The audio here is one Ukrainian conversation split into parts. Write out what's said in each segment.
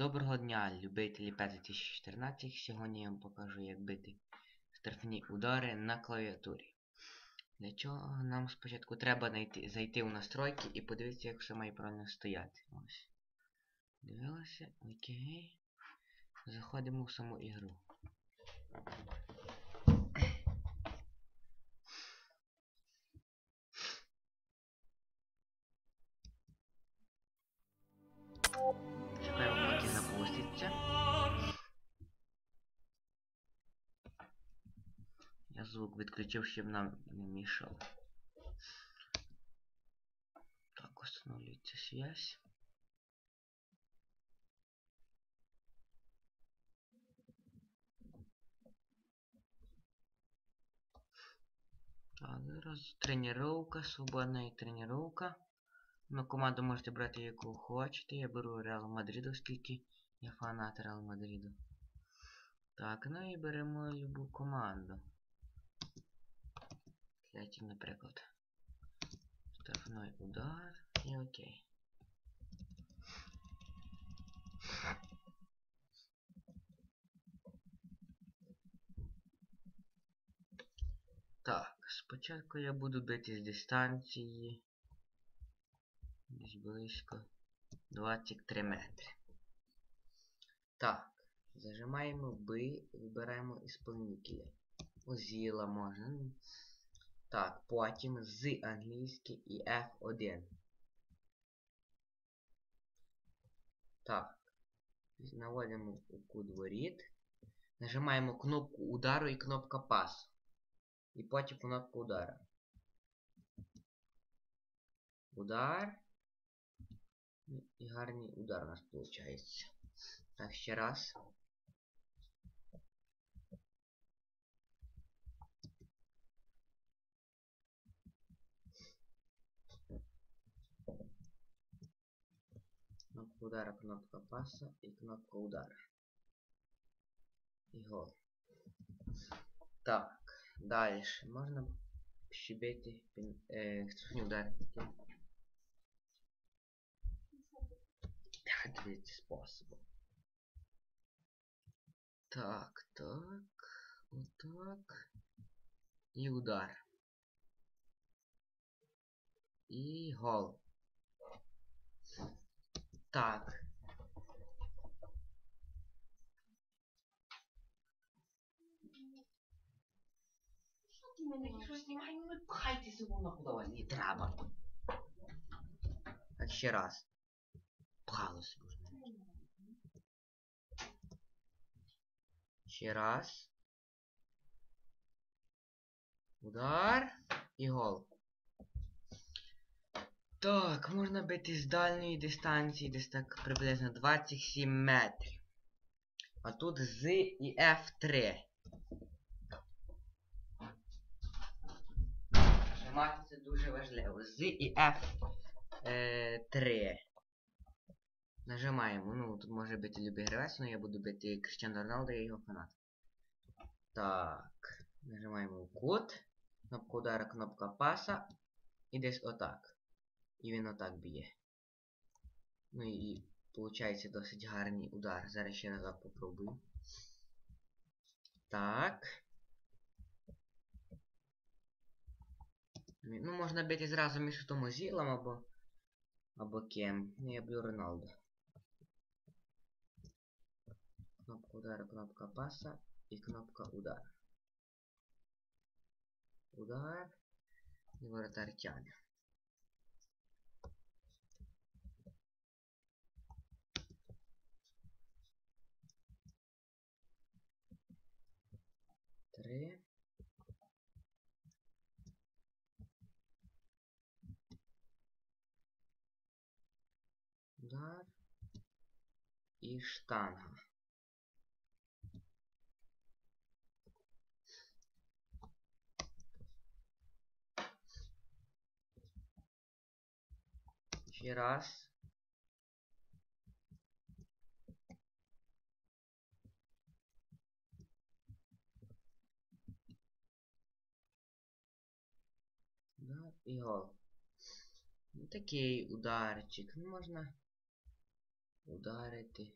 Доброго дня, любителі PES 2014. Сьогодні я вам покажу, як бити штрафні удари на клавіатурі. Для чого нам спочатку треба найти, зайти у настройки і подивитися, як все має правильно стояти. Ось. Дивилися, окей. Заходимо в саму ігру. Я звук відключив, щоб нам не мішав. Так, установлюється связь. Так, зараз тренировка, свободна тренировка. На команду можете брати яку хочете. Я беру Реал Мадрид, оскільки я фанат Реал Мадриду. Так, ну і беремо любу команду. Третій, наприклад. Штрафний удар і окей. Так, спочатку я буду бити з дистанції. Десь близько 23 метри. Так, зажимаємо B, вибираємо ісполнителя. Озіла можна. Так, потім з англійський і F1. Так. Наводимо у кут воріт. Нажимаємо кнопку удару і кнопка пасу. І потім кнопку удара. Удар. І гарний удар у нас виходить. Так, ще раз. Кнопка удара, кнопка паса і кнопка удара. Гол. Так, далі. Можна щебети е, штрафні удари такі. Так, дивіться способом. Так, так, отак. І удар. І гол. Так. Що ти мене якщо знімай, ну не пхайтеся воно куди Не треба. Так, ще раз. Пхалося можна. Ще раз. Удар і гол. Так, можна бити з дальньої дистанції, десь так приблизно 27 метрів. А тут з і F3. Нажимати це дуже важливо. З і F3. Нажимаємо. Ну, тут може бути любий гравець, але я буду бити Кристиану Роналдо, я його фанат. Так. Нажимаємо кут. Кнопка удара, кнопка паса. І десь отак. І він отак б'є. Ну і виходить досить гарний удар. Зараз ще назад попробую. Так. Ну, можна бити зразу між Томозілом або... Або кем. Ну, я б'ю Роналду. Кнопка удара, кнопка паса і кнопка удар. Удар. І воротар тяне. 3. Удар. И штанга. Ще раз. І. Ну, такий ударчик. Ну, можна ударити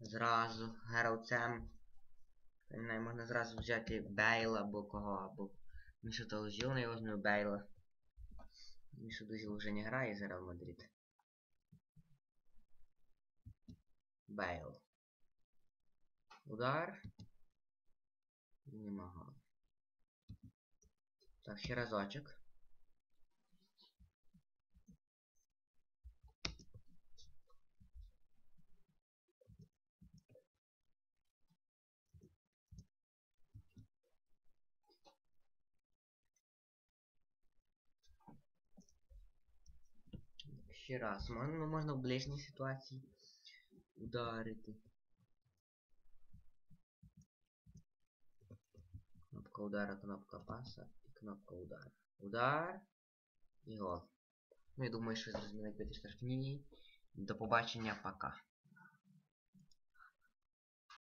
зразу гравцем. Можна зразу взяти Бейла або кого, або Мішута Озіл, я возьму Бейла. Мішут Озіл вже не грає за Реал Мадрид. Бейл. Удар. Нема. Так, ще разочок. Ще раз. Можна, ну, можна в ближній ситуації ударити. Кнопка удара, кнопка паса кнопка удар. Удар і от. Ну, я думаю, що зрозуміло, як теж в ній. До побачення, пока.